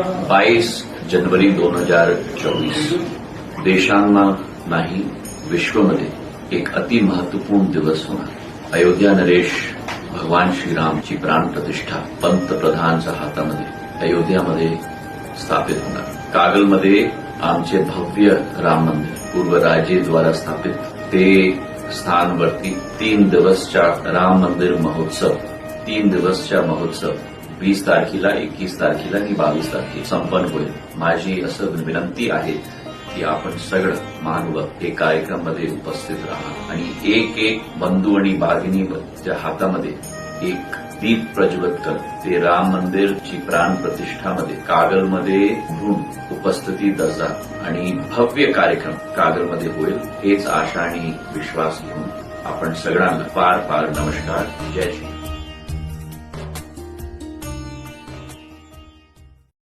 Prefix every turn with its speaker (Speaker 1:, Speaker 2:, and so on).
Speaker 1: बाईस जनवरी दोन हजार चोवीस. देशांना नाही विश्वमध्ये एक अति महत्त्वपूर्ण दिवस होणार. अयोध्या नरेश भगवान श्रीरामची प्राणप्रतिष्ठा पंतप्रधानच्या हातामध्ये अयोध्यामध्ये स्थापित होणार. कागलमध्ये आमचे भव्य राम मंदिर पूर्व राजेद्वारा स्थापित. ते स्थानवरती तीन दिवसच्या राम मंदिर महोत्सव तीन दिवसच्या महोत्सव वीस तारखेला एकवीस तारखेला आणि बावीस तारखेला संपन्न होईल माझी असं विनंती आहे की आपण सगळं मानव हे कार्यक्रममध्ये उपस्थित राहा आणि एक एक बंधू आणि बागिनीच्या हातामध्ये एक दीप प्रज्वलित कर. ते राम मंदिरची प्राण प्रतिष्ठामध्ये कागलमध्ये म्हणून उपस्थिती दर्जा आणि भव्य कार्यक्रम कागलमध्ये होईल हेच आशा आणि विश्वास घेऊन आपण सगळ्यांना फार फार नमस्कार. जय श्री